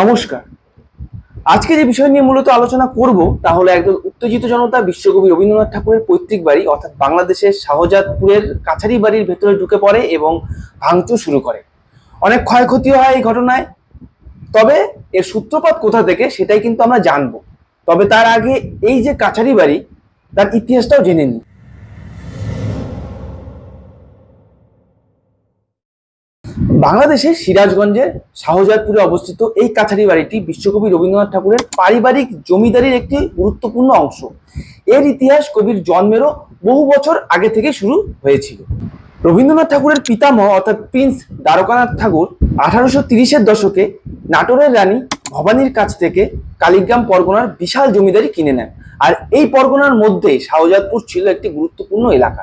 নমস্কার। আজকে যে বিষয় নিয়ে মূলত আলোচনা করব তা হলো একদল উত্তেজিত জনতা বিশ্বকবি রবীন্দ্রনাথ ঠাকুরের পৈতৃক বাড়ি, অর্থাৎ বাংলাদেশের শাহজাদপুরের কাছারি বাড়ির ভেতরে ঢুকে পড়ে এবং ভাঙচুর শুরু করে। অনেক ক্ষয়ক্ষতিও হয় এই ঘটনায়। তবে এর সূত্রপাত কোথা থেকে সেটাই কিন্তু আমরা জানব। তবে তার আগে এই যে কাছারি বাড়ি, তার ইতিহাসটাও জেনে নিই। বাংলাদেশের সিরাজগঞ্জের শাহজাদপুরে অবস্থিত এই কাছারি বাড়িটি বিশ্বকবি রবীন্দ্রনাথ ঠাকুরের পারিবারিক জমিদারির একটি গুরুত্বপূর্ণ অংশ। এর ইতিহাস কবির জন্মেরও বহু বছর আগে থেকে শুরু হয়েছিল। রবীন্দ্রনাথ ঠাকুরের পিতামহ অর্থাৎ প্রিন্স দ্বারকানাথ ঠাকুর আঠারোশো তিরিশের দশকে নাটোরের রানী ভবানীর কাছ থেকে কালীগ্রাম পরগনার বিশাল জমিদারি কিনে নেন। আর এই পরগনার মধ্যে শাহজাদপুর ছিল একটি গুরুত্বপূর্ণ এলাকা।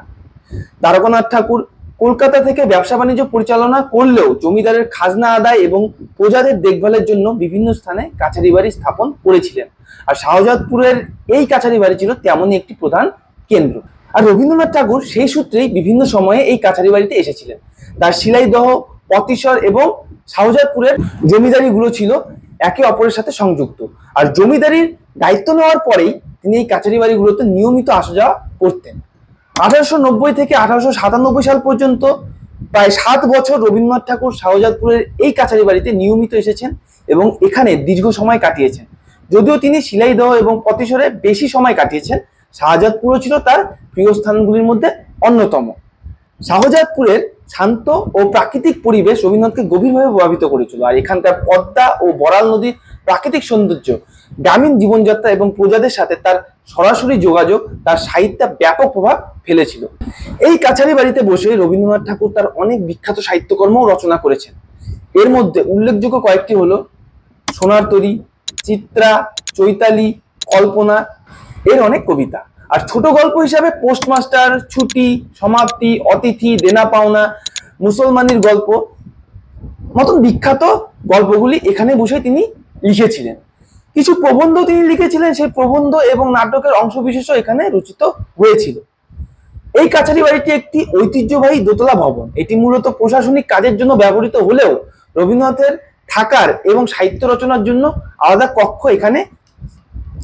দ্বারকানাথ ঠাকুর কলকাতা থেকে ব্যবসা বাণিজ্য পরিচালনা করলেও জমিদারের খাজনা আদায় এবং প্রজাদের দেখভালের জন্য বিভিন্ন স্থানে কাছারি বাড়ি স্থাপন করেছিলেন। আর শাহজাদপুরের এই কাছারি বাড়ি ছিল তেমনই একটি প্রধান কেন্দ্র। আর রবীন্দ্রনাথ ঠাকুর সেই সূত্রেই বিভিন্ন সময়ে এই কাছারি বাড়িতে এসেছিলেন। তার শিলাইদহ পতিশ্বর এবং শাহজাদপুরের জমিদারিগুলো ছিল একে অপরের সাথে সংযুক্ত। আর জমিদারির দায়িত্ব নেওয়ার পরেই তিনি এই কাছারি বাড়িগুলোতে নিয়মিত আসা যাওয়া করতেন। আঠারোশো নব্বই থেকে আঠারোশো সাতানব্বই সাল পর্যন্ত প্রায় সাত বছর রবীন্দ্রনাথ ঠাকুর শাহজাদপুরের এই কাছারি বাড়িতে নিয়মিত এসেছেন এবং এখানে দীর্ঘ সময় কাটিয়েছেন। যদিও তিনি শিলাইদহ এবং পতেশ্বরে বেশি সময় কাটিয়েছেন, শাহজাদপুরও ছিল তার প্রিয় স্থানগুলির মধ্যে অন্যতম। শাহজাদপুরের শান্ত ও প্রাকৃতিক পরিবেশ রবীন্দ্রনাথকে গভীরভাবে প্রভাবিত করেছিল। আর এখানকার পদ্মা ও বরাল নদীর প্রাকৃতিক সৌন্দর্য, গ্রামীণ জীবনযাত্রা এবং প্রজাদের সাথে তার সরাসরি যোগাযোগ, তার সাহিত্যে ব্যাপক প্রভাব ফেলেছিল। এই কাছারি বাড়িতে বসে রবীন্দ্রনাথ ঠাকুর তার অনেক বিখ্যাত সাহিত্যকর্মও রচনা করেছেন। এর মধ্যে উল্লেখযোগ্য কয়েকটি হলো সোনার তরী, চিত্রা, চৈতালি, কল্পনা, এর অনেক কবিতা। আর ছোট গল্প হিসাবে পোস্টমাস্টার, ছুটি, সমাপ্তি, অতিথি, দেনা পাওনা, মুসলমানির গল্প মতন বিখ্যাত গল্পগুলি এখানে বসে তিনি লিখেছিলেন। কিছু প্রবন্ধ তিনি লিখেছিলেন, সেই প্রবন্ধ এবং নাটকের অংশবিশেষও এখানে রচিত হয়েছিল। এই কাছারি বাড়িটি একটি ঐতিহ্যবাহী দোতলা ভবন। এটি মূলত প্রশাসনিক কাজের জন্য ব্যবহৃত হলেও রবীন্দ্রনাথের থাকার এবং সাহিত্য রচনার জন্য আলাদা কক্ষ এখানে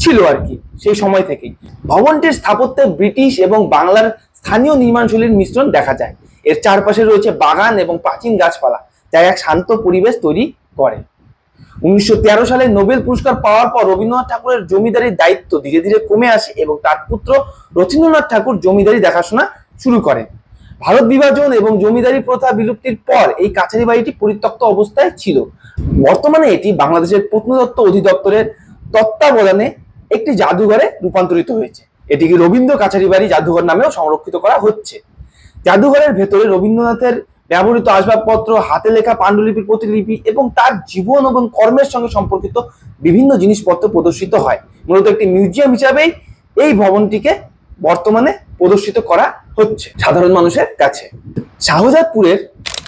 ছিল আর কি, সেই সময় থেকেই। ভবনটির স্থাপত্যে ব্রিটিশ এবং বাংলার স্থানীয় নির্মাণশৈলীর মিশ্রণ দেখা যায়। এর চারপাশে রয়েছে বাগান এবং প্রাচীন গাছপালা, যা এক শান্ত পরিবেশ তৈরি করে। উনিশশো তেরো সালে নোবেল পুরস্কার পাওয়ার পর রবীন্দ্রনাথ ঠাকুরের জমিদারির দায়িত্ব ধীরে ধীরে কমে আসে এবং তার পুত্র রথীন্দ্রনাথ ঠাকুর জমিদারি দেখাশোনা শুরু করেন। ভারত বিভাজন এবং জমিদারি প্রথা বিলুপ্তির পর এই কাছারি বাড়িটি পরিত্যক্ত অবস্থায় ছিল। বর্তমানে এটি বাংলাদেশের প্রত্নতত্ত্ব অধিদপ্তরের তত্ত্বাবধানে একটি জাদুঘরে রূপান্তরিত হয়েছে। এটিকে রবীন্দ্র কাছারি বাড়ি জাদুঘর নামেও সংরক্ষিত করা হচ্ছে। জাদুঘরের ভেতরে রবীন্দ্রনাথের ব্যবহৃত আসবাবপত্র, হাতে লেখা পাণ্ডুলিপির প্রতিলিপি এবং তার জীবন এবং কর্মের সঙ্গে সম্পর্কিত বিভিন্ন জিনিসপত্র প্রদর্শিত হয়। মূলত একটি মিউজিয়াম হিসাবেই এই ভবনটিকে বর্তমানে প্রদর্শিত করা হচ্ছে সাধারণ মানুষের কাছে। শাহজাদপুরের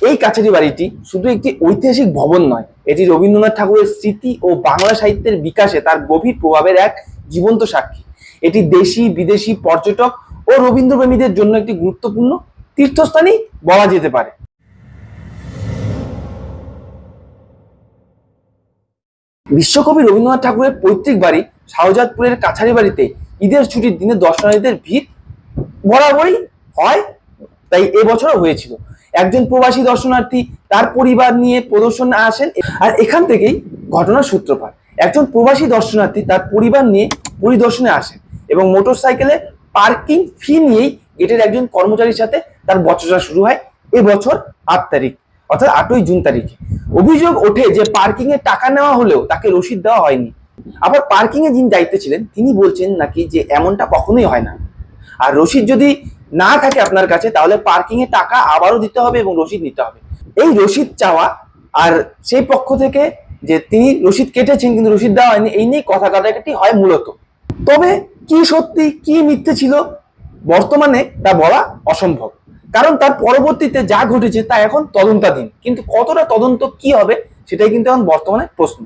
এই কাছারি বাড়িটি শুধু একটি ঐতিহাসিক ভবন নয়, এটি রবীন্দ্রনাথ ঠাকুরের স্মৃতি ও বাংলা সাহিত্যের বিকাশে তার গভীর প্রভাবের এক জীবন্ত সাক্ষী। এটি দেশি, বিদেশি, পর্যটক ও রবীন্দ্রপ্রেমীদের জন্য একটি গুরুত্বপূর্ণ তীর্থস্থানই বলা যেতে পারে। বিশ্বকবি রবীন্দ্রনাথ ঠাকুরের পৈতৃক বাড়ি শাহজাদপুরের কাছারি বাড়িতে। ঈদের ছুটির দিনে দর্শনার্থীদের ভিড় বরাবরই হয়, তাই এবছরও হয়েছিল। একজন প্রবাসী দর্শনার্থী তার পরিবার নিয়ে প্রদর্শনে আসেন আর এখান থেকেই ঘটনার সূত্রপাত। একজন প্রবাসী দর্শনার্থী তার পরিবার নিয়ে পরিদর্শনে আসেন এবং মোটরসাইকেলে পার্কিং ফি নিয়েই গেটের একজন কর্মচারীর সাথে তার বচসা শুরু হয়। এবছর আট তারিখ, অর্থাৎ আটই জুন তারিখে। অভিযোগ ওঠে যে পার্কিং এর টাকা নেওয়া হলেও তাকে রসিদ দেওয়া হয়নি। আবার পার্কিং এ যিনি দায়িত্বে ছিলেন, তিনি বলছেন নাকি যে এমনটা কখনোই হয় না। আর রসিদ যদি না থাকে আপনার কাছে, তাহলে পার্কিং এর টাকা আবারও দিতে হবে এবং রসিদ নিতে হবে। এই রসিদ চাওয়া আর সেই পক্ষ থেকে যে তিনি রসিদ কেটেছেন কিন্তু রসিদ দেওয়া হয়নি, এই নিয়ে কথা কাটাকাটি হয় মূলত। তবে কি সত্যি, কি মিথ্যে ছিল, বর্তমানে তা বলা অসম্ভব। কারণ তার পরবর্তীতে যা ঘটেছে তা এখন তদন্তাধীন। কিন্তু কতটা তদন্ত কি হবে, সেটাই কিন্তু এখন বর্তমানে প্রশ্ন।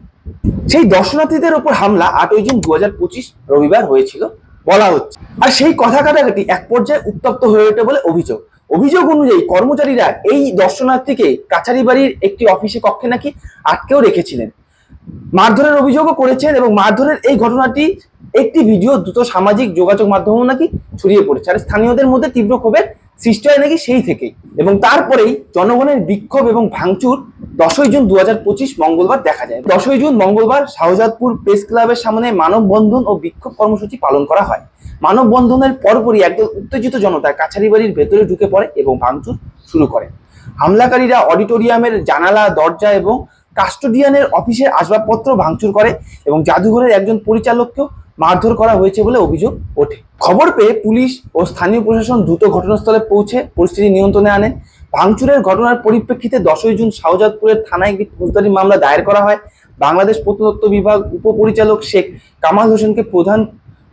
সেই দর্শনার্থীদের ওপর হামলা আটই জুন দুহাজার পঁচিশ রবিবার হয়েছিল বলা হচ্ছে। আর সেই কথা কাটাকাটি এক পর্যায়ে উত্তপ্ত হয়ে ওঠে বলে অভিযোগ। অভিযোগ অনুযায়ী কর্মচারীরা এই দর্শনার্থীকে কাছারি বাড়ির একটি অফিসে কক্ষে নাকি আটকেও রেখেছিলেন। মারধরের অভিযোগও করেছেন এবং মারধরের এই ঘটনাটি একটি ভিডিও দ্রুত সামাজিক যোগাযোগ মাধ্যমেও নাকি ছড়িয়ে পড়েছে। আর স্থানীয়দের মধ্যে তীব্র ক্ষোভের সৃষ্টি হয় নাকি সেই থেকেই। এবং তারপরেই জনগণের বিক্ষোভ এবং ভাঙচুর দশই জুন দুহাজার পঁচিশ মঙ্গলবার দেখা যায়। দশই জুন মঙ্গলবার শাহজাদপুর প্রেস ক্লাবের সামনে মানববন্ধন ও বিক্ষোভ কর্মসূচি পালন করা হয়। মানববন্ধনের পরপরই একদল উত্তেজিত জনতা কাছারি বাড়ির ভেতরে ঢুকে পড়ে এবং ভাঙচুর শুরু করে। হামলাকারীরা অডিটোরিয়ামের জানালা, দরজা এবং কাস্টোডিয়ানের অফিসের আসবাবপত্র ভাঙচুর করে এবং জাদুঘরের একজন পরিচালককেও মারধর করা হয়েছে বলে অভিযোগ ওঠে। খবর পেয়ে পুলিশ ও স্থানীয় প্রশাসন দ্রুত ঘটনাস্থলে পৌঁছে পরিস্থিতি নিয়ন্ত্রণে আনে। ভাঙচুরের ঘটনার পরিপ্রেক্ষিতে দশই জুন শাহজাদপুরের থানায় একটি ফৌজদারি মামলা দায়ের করা হয়। বাংলাদেশ প্রত্নতত্ত্ব বিভাগ উপপরিচালক শেখ কামাল হোসেনকে প্রধান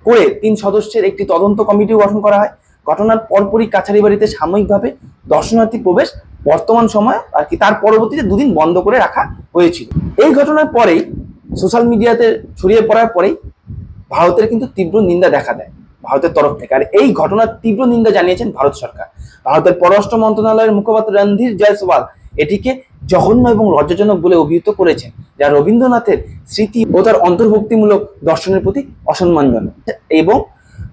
করে তিন সদস্যের একটি তদন্ত কমিটি গঠন করা হয়। ঘটনার পরপরই কাছারি বাড়িতে সাময়িকভাবে দর্শনার্থী প্রবেশ বর্তমান সময় আর কি তার পরবর্তীতে দুদিন বন্ধ করে রাখা হয়েছিল। এই ঘটনার পরেই সোশ্যাল মিডিয়াতে ছড়িয়ে পড়ার পরেই ভারতের কিন্তু তীব্র নিন্দা দেখা দেয় ভারতের তরফ থেকে। আর এই ঘটনার তীব্র নিন্দা জানিয়েছেন ভারত সরকার। ভারতের পররাষ্ট্র মন্ত্রণালয়ের মুখপাত্র রণধীর জয়সওয়াল এটিকে জঘন্য এবং লজ্জাজনক বলে অভিহিত করেছেন, যা রবীন্দ্রনাথের স্মৃতি ও তার অন্তর্ভুক্তিমূলক দর্শনের প্রতি অসম্মানজনক। এবং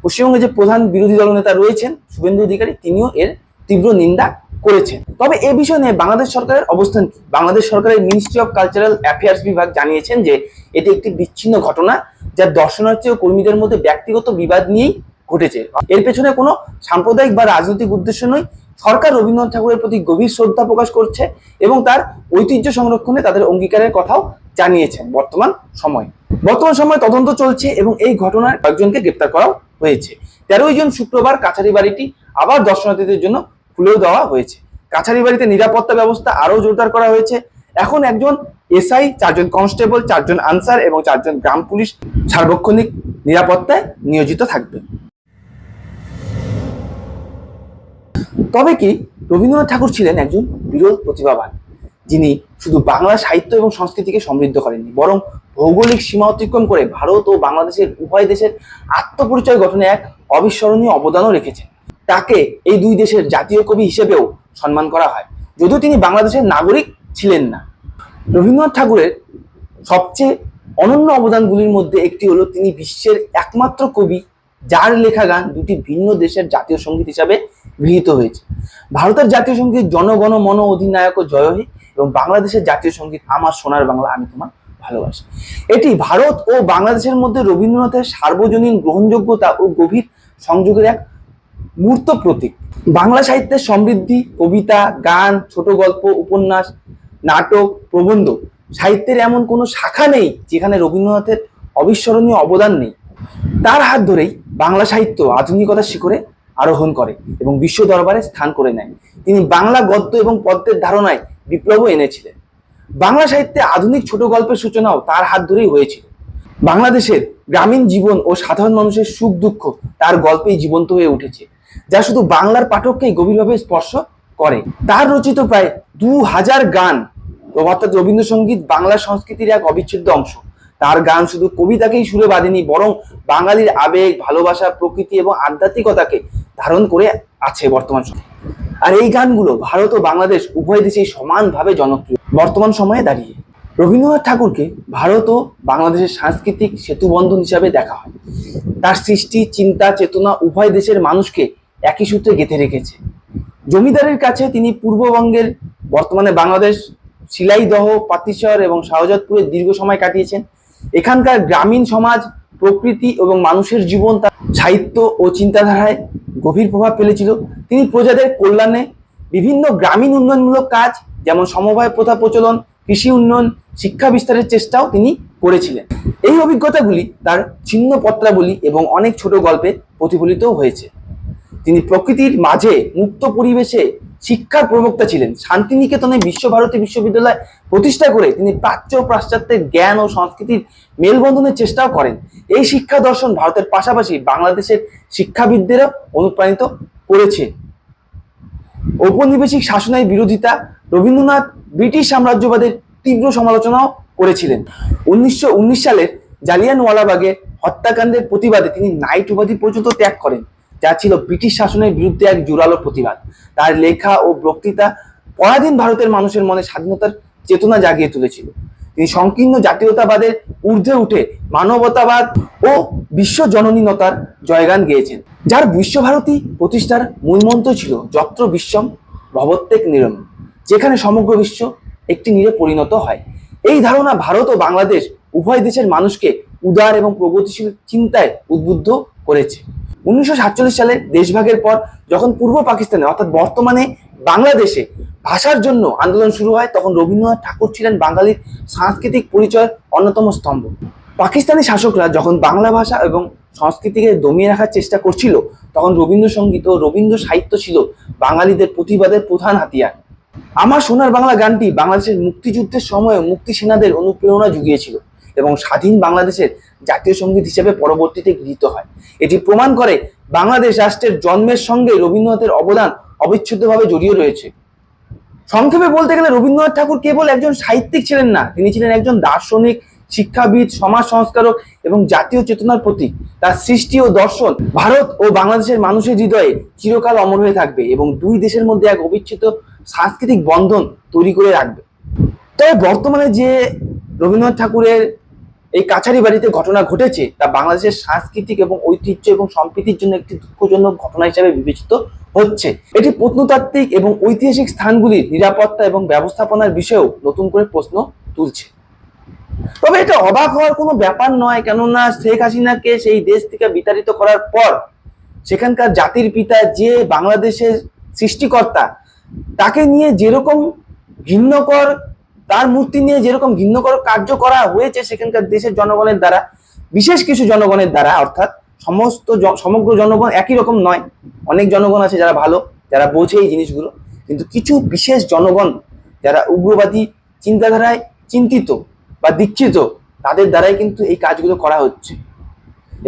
পশ্চিমবঙ্গে যে প্রধান বিরোধী দলনেতা রয়েছেন শুভেন্দু অধিকারী, তিনিও এর তীব্র নিন্দা করেছেন। তবে এ বিষয় নিয়ে বাংলাদেশ সরকারের অবস্থান কি? বাংলাদেশ সরকারের মিনিস্ট্রি অফ কালচারাল অ্যাফেয়ার্স বিভাগ জানিয়েছেন যে, এটি একটি বিচ্ছিন্ন ঘটনা। যা দর্শনার্থী ও কর্মীদের মধ্যে ব্যক্তিগত বিবাদ নিয়েই ঘটেছে। এর পেছনে কোনো সাম্প্রদায়িক বা রাজনৈতিক উদ্দেশ্য নয়। সরকার রবীন্দ্রনাথ ঠাকুরের প্রতি গভীর শ্রদ্ধা প্রকাশ করছে এবং তার ঐতিহ্য সংরক্ষণে তাদের অঙ্গীকারের কথাও জানিয়েছেন বর্তমান সময়। বর্তমান সময়ে তদন্ত চলছে এবং এই ঘটনায় কয়েকজনকে গ্রেপ্তার করাও হয়েছে। তেরোই জন শুক্রবার কাছারি বাড়িটি আবার দর্শনার্থীদের জন্য খুলেও দেওয়া হয়েছে। কাছারি বাড়িতে নিরাপত্তা ব্যবস্থা আরও জোরদার করা হয়েছে। এখন একজন এসআই, চারজন কনস্টেবল, চারজন আনসার এবং চারজন গ্রাম পুলিশ সার্বক্ষণিক নিরাপত্তায় নিয়োজিত থাকবে। তবে কি, রবীন্দ্রনাথ ঠাকুর ছিলেন একজন বিরল প্রতিভাবান, যিনি শুধু বাংলা সাহিত্য এবং সংস্কৃতিকে সমৃদ্ধ করেননি, বরং ভৌগোলিক সীমা অতিক্রম করে ভারত ও বাংলাদেশের উভয় দেশের আত্মপরিচয় গঠনে এক অবিস্মরণীয় অবদানও রেখেছেন। তাকে এই দুই দেশের জাতীয় কবি হিসেবেও সম্মান করা হয়। যদিও তিনি বাংলাদেশের নাগরিক ছিলেন না। রবীন্দ্রনাথ ঠাকুরের সবচেয়ে অনন্য অবদানগুলির মধ্যে একটি হলো তিনি বিশ্বের একমাত্র কবি, যার লেখা গান দুটি ভিন্ন দেশের জাতীয় সংগীত হিসাবে গৃহীত হয়েছে। ভারতের জাতীয় সংগীত জনগণ মন অধিনায়ক জয় হে এবং বাংলাদেশের জাতীয় সংগীত আমার সোনার বাংলা, আমি তোমার ভালোবাসি। এটি ভারত ও বাংলাদেশের মধ্যে রবীন্দ্রনাথের সার্বজনীন গ্রহণযোগ্যতা ও গভীর সংযোগের এক মূর্ত প্রতীক। বাংলা সাহিত্যের সমৃদ্ধি, কবিতা, গান, ছোট গল্প, উপন্যাস নাটক, প্রবন্ধ, সাহিত্যের এমন কোনো শাখা নেই যেখানে রবীন্দ্রনাথের অবিস্মরণীয় অবদান নেই। তার হাত ধরেই বাংলা সাহিত্য আধুনিকতার শিখরে আরোহণ করে এবং বিশ্ব দরবারে স্থান করে নেয়। তিনি বাংলা গদ্য এবং পদ্যের ধারণায় বিপ্লবও এনেছিলেন। বাংলা সাহিত্যে আধুনিক ছোট গল্পের সূচনাও তার হাত ধরেই হয়েছিল। বাংলাদেশের গ্রামীণ জীবন ও সাধারণ মানুষের সুখ দুঃখ তার গল্পেই জীবন্ত হয়ে উঠেছে, যা শুধু বাংলার পাঠককেই গভীরভাবে স্পর্শ করে। তার রচিত প্রায় দু হাজার গান অর্থাৎ রবীন্দ্রসঙ্গীত বাংলা সংস্কৃতির এক অবিচ্ছেদ্য অংশ। তার গান শুধু কবিতাকেই সুরে বাঁধেনি, বরং বাঙালির আবেগ, ভালোবাসা, প্রকৃতি এবং আধ্যাত্মিকতাকে ধারণ করে আছে বর্তমান সময়ে। আর এই গানগুলো ভারত ও বাংলাদেশ উভয় দেশেই সমানভাবে জনপ্রিয়। বর্তমান সময়ে দাঁড়িয়ে রবীন্দ্রনাথ ঠাকুরকে ভারত ও বাংলাদেশের সাংস্কৃতিক সেতুবন্ধন হিসাবে দেখা হয়। তার সৃষ্টি, চিন্তা, চেতনা উভয় দেশের মানুষকে একই সূত্রে গেঁথে রেখেছে। জমিদারের কাছে তিনি পূর্ববঙ্গের বর্তমানে বাংলাদেশ, শিলাইদহ পাতিশর এবং শাহজাদপুরে দীর্ঘ সময় কাটিয়েছেন। এখানকার গ্রামীণ সমাজ, প্রকৃতি এবং মানুষের জীবন তার সাহিত্য ও চিন্তাধারায় গভীর প্রভাব ফেলেছিল। তিনি প্রজাদের কল্যাণে বিভিন্ন গ্রামীণ উন্নয়নমূলক কাজ যেমন সমবায় প্রথা প্রচলন, কৃষি উন্নয়ন, শিক্ষা বিস্তারের চেষ্টাও তিনি করেছিলেন। এই অভিজ্ঞতাগুলি তার ছিন্ন পত্রাবলী এবং অনেক ছোট গল্পে প্রতিফলিত হয়েছে। তিনি প্রকৃতির মাঝে মুক্ত পরিবেশে শিক্ষার প্রবক্তা ছিলেন। শান্তিনিকেতনে বিশ্বভারতী বিশ্ববিদ্যালয় প্রতিষ্ঠা করে তিনি প্রাচ্য পাশ্চাত্যের জ্ঞান ও সংস্কৃতির মেলবন্ধনের চেষ্টাও করেন। এই শিক্ষা দর্শন ভারতের পাশাপাশি বাংলাদেশের শিক্ষাবিদদেরও অনুপ্রাণিত করেছে। ঔপনিবেশিক শাসনের বিরোধিতা রবীন্দ্রনাথ ব্রিটিশ সাম্রাজ্যবাদের তীব্র সমালোচনাও করেছিলেন। উনিশশো উনিশ সালের জালিয়ানওয়ালাবাগের হত্যাকাণ্ডের প্রতিবাদে তিনি নাইট উপাধি পর্যন্ত ত্যাগ করেন। যা ছিল ব্রিটিশ শাসনের বিরুদ্ধে এক জোরালো প্রতিবাদ। তার লেখা ও বক্তৃতা পরাধীন ভারতের মানুষের মনে স্বাধীনতার চেতনা জাগিয়ে তুলেছিল। তিনি সংকীর্ণ জাতীয়তাবাদের ঊর্ধ্বে উঠে মানবতাবাদ ও বিশ্ব জননীনতার জয়গান গেয়েছেন, যার বিশ্বভারতী প্রতিষ্ঠার মূলমন্ত্র ছিল যত্র বিশ্বম ভবত্বেক নিরম, যেখানে সমগ্র বিশ্ব একটি নীরে পরিণত হয়। এই ধারণা ভারত ও বাংলাদেশ উভয় দেশের মানুষকে উদার এবং প্রগতিশীল চিন্তায় উদ্বুদ্ধ করেছে। উনিশশো সাতচল্লিশ সালে দেশভাগের পর যখন পূর্ব পাকিস্তানে, অর্থাৎ বর্তমানে বাংলাদেশে ভাষার জন্য আন্দোলন শুরু হয়, তখন রবীন্দ্রনাথ ঠাকুর ছিলেন বাঙালির সাংস্কৃতিক পরিচয়ের অন্যতম স্তম্ভ। পাকিস্তানি শাসকরা যখন বাংলা ভাষা এবং সংস্কৃতিকে দমিয়ে রাখার চেষ্টা করছিল, তখন রবীন্দ্রসঙ্গীত ও রবীন্দ্র সাহিত্য ছিল বাঙালিদের প্রতিবাদের প্রধান হাতিয়ার। আমার সোনার বাংলা গানটি বাংলাদেশের মুক্তিযুদ্ধের সময় মুক্তি সেনাদের অনুপ্রেরণা জুগিয়েছিল। এবং স্বাধীন বাংলাদেশের জাতীয় সংগীত হিসেবে পরবর্তীতে গৃহীত হয়। এটি প্রমাণ করে বাংলাদেশ রাষ্ট্রের জন্মের সঙ্গে রবীন্দ্রনাথের অবদান অবিচ্ছেদ্যভাবে জড়িয়ে রয়েছে। সংক্ষেপে বলতে গেলে রবীন্দ্রনাথ ঠাকুর কেবল একজন সাহিত্যিক ছিলেন না, তিনি ছিলেন একজন দার্শনিক, শিক্ষাবিদ সমাজ সংস্কারক এবং জাতীয় চেতনার প্রতীক। তার সৃষ্টি ও দর্শন ভারত ও বাংলাদেশের মানুষের হৃদয়ে চিরকাল অমর হয়ে থাকবে এবং দুই দেশের মধ্যে এক অবিচ্ছেদ্য সাংস্কৃতিক বন্ধন তৈরি করে রাখবে। তবে বর্তমানে যে রবীন্দ্রনাথ ঠাকুরের এই কাছারি বাড়িতে ঘটনা ঘটেছে তা বাংলাদেশের সাংস্কৃতিক এবং ঐতিহ্য এবং সম্প্রীতির জন্য একটি দুঃখজনক ঘটনা হিসেবে বিবেচিত হচ্ছে। এটি প্রত্নতাত্ত্বিক এবং ঐতিহাসিক স্থানগুলির নিরাপত্তা এবং ব্যবস্থাপনার বিষয়েও নতুন করে প্রশ্ন তুলছে। তবে এটা অবাক হওয়ার কোনো ব্যাপার নয়, কেননা শেখ হাসিনাকে সেই দেশ থেকে বিতাড়িত করার পর সেখানকার জাতির পিতা যে বাংলাদেশের সৃষ্টিকর্তা, তাকে নিয়ে যেরকম ঘৃণ্যকর তার মূর্তি নিয়ে যেরকম ঘৃণ্যকর কার্য করা হয়েছে সেখানকার দেশের জনগণের দ্বারা, বিশেষ কিছু জনগণের দ্বারা, অর্থাৎ সমস্ত সমগ্র জনগণ একই রকম নয়। অনেক জনগণ আছে যারা ভালো, যারা বোঝে এই জিনিসগুলো, কিন্তু কিছু বিশেষ জনগণ যারা উগ্রবাদী, চিন্তাধারায় চিন্তিত বা দীক্ষিত, তাদের দ্বারাই কিন্তু এই কাজগুলো করা হচ্ছে।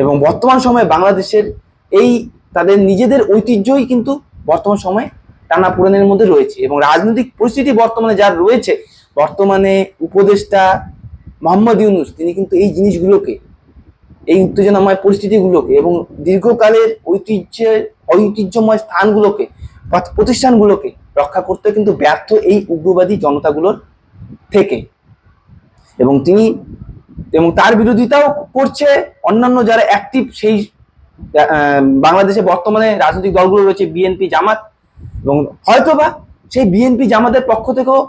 এবং বর্তমান সময়ে বাংলাদেশের এই তাদের নিজেদের ঐতিহ্যই কিন্তু বর্তমান সময়ে টানা পূরণের মধ্যে রয়েছে। এবং রাজনৈতিক পরিস্থিতি বর্তমানে যার রয়েছে বর্তমানে উপদেষ্টা মোহাম্মদ ইউনুস, তিনি কিন্তু এই জিনিসগুলোকে, এই উত্তেজনাময় পরিস্থিতিগুলোকে এবং দীর্ঘকালের ঐতিহ্যের ঐতিহ্যময় স্থানগুলোকে প্রতিষ্ঠানগুলোকে রক্ষা করতে কিন্তু ব্যর্থ এই উগ্রবাদী জনতাগুলোর থেকে। এবং তিনি, এবং তার বিরোধিতাও করছে অন্যান্য যারা অ্যাক্টিভ সেই বাংলাদেশে বর্তমানে রাজনৈতিক দলগুলো রয়েছে বিএনপি জামাত, এবং হয়তোবা সেই বিএনপি জামাতের পক্ষ থেকেও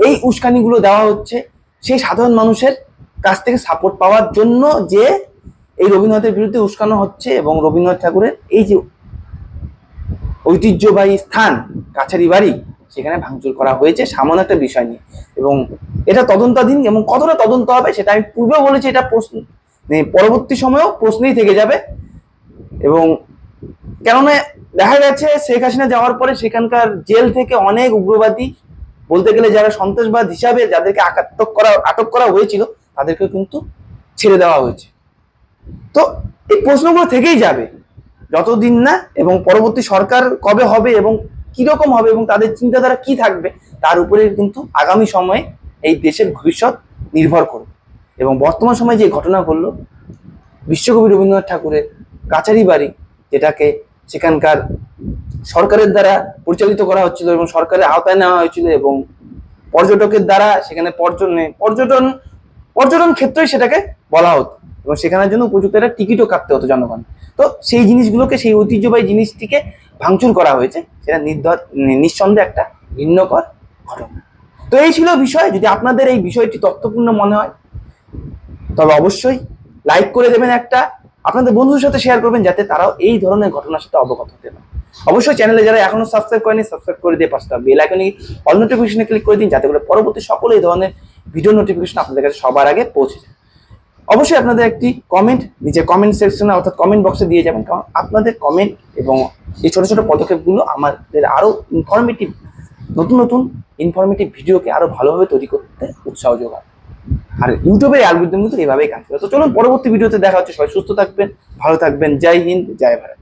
এই উস্কানিগুলো দেওয়া হচ্ছে সেই সাধারণ মানুষের কাছ থেকে সাপোর্ট পাওয়ার জন্য যে এই রবীন্দ্রনাথের বিরুদ্ধে উস্কানো হচ্ছে এবং রবীন্দ্রনাথ ঠাকুরের এই যে ঐতিহ্যবাহী স্থান, কাছারি বাড়ি, সেখানে ভাঙচুর করা হয়েছে সামান্য একটা বিষয় নিয়ে। এবং এটা তদন্তাধীন এবং কতটা তদন্ত হবে সেটা আমি পূর্বেও বলেছি, এটা প্রশ্ন মানে পরবর্তী সময়েও প্রশ্নেই থেকে যাবে। এবং কেননা দেখা গেছে শেখ হাসিনা যাওয়ার পরে সেখানকার জেল থেকে অনেক উগ্রবাদী বলতে গেলে যারা সন্ত্রাসবাদ হিসাবে যাদেরকে আটক করা আটক করা হয়েছিল তাদেরকে কিন্তু ছেড়ে দেওয়া হয়েছে। তো এই প্রশ্নগুলো থেকেই যাবে, যতদিন না এবং পরবর্তী সরকার কবে হবে এবং কীরকম হবে এবং তাদের চিন্তাধারা কি থাকবে, তার উপরে কিন্তু আগামী সময়ে এই দেশের ভবিষ্যৎ নির্ভর করবে। এবং বর্তমান সময়ে যে ঘটনা ঘটলো, বিশ্বকবি রবীন্দ্রনাথ ঠাকুরের কাছারি বাড়ি, যেটাকে সেখানকার সরকারের দ্বারা পরিচালিত করা হচ্ছিল এবং সরকারের আওতায় নেওয়া হয়েছিল এবং পর্যটকের দ্বারা সেখানে পর্যটনে পর্যটন পর্যটন ক্ষেত্রেই সেটাকে বলা হতো এবং সেখানের জন্য উপযুক্ত একটা টিকিটও কাটতে হতো জনগণ। তো সেই জিনিসগুলোকে, সেই ঐতিহ্যবাহী জিনিসটিকে ভাঙচুর করা হয়েছে। সেটা নির্ধর নিঃসন্দেহে একটা ভিন্নকর ঘটনা। তো এই ছিল বিষয়। যদি আপনাদের এই বিষয়টি তথ্যপূর্ণ মনে হয়, তবে অবশ্যই লাইক করে দেবেন একটা। আপনাদের বন্ধুদের সাথে শেয়ার করবেন যাতে তারাও এই ধরনের ঘটনার সাথে অবগত হতে পারে। অবশ্যই চ্যানেলে যারা এখনও সাবস্ক্রাইব করেনি সাবস্ক্রাইব করে দিয়ে পাশটা বেল আইকনে অল নোটিফিকেশনে ক্লিক করে দিন, যাতে করে পরবর্তী সকল এই ধরনের ভিডিও নোটিফিকেশন আপনাদের কাছে সবার আগে পৌঁছে যায়। অবশ্যই আপনাদের একটি কমেন্ট নিচে কমেন্ট সেকশনে অর্থাৎ কমেন্ট বক্সে দিয়ে যাবেন, কারণ আপনাদের কমেন্ট এবং এই ছোট ছোট পদক্ষেপগুলো আমাদের আরও ইনফরমেটিভ নতুন নতুন ইনফরমেটিভ ভিডিওকে আরও ভালোভাবে তৈরি করতে উৎসাহ যোগায়। আর ইউটিউবের অ্যালগোরিদম কিন্তু এইভাবেই কাজ করে। তো চলুন পরবর্তী ভিডিওতে দেখা হচ্ছে। সবাই সুস্থ থাকবেন, ভালো থাকবেন। জয় হিন্দ, জয় ভারত।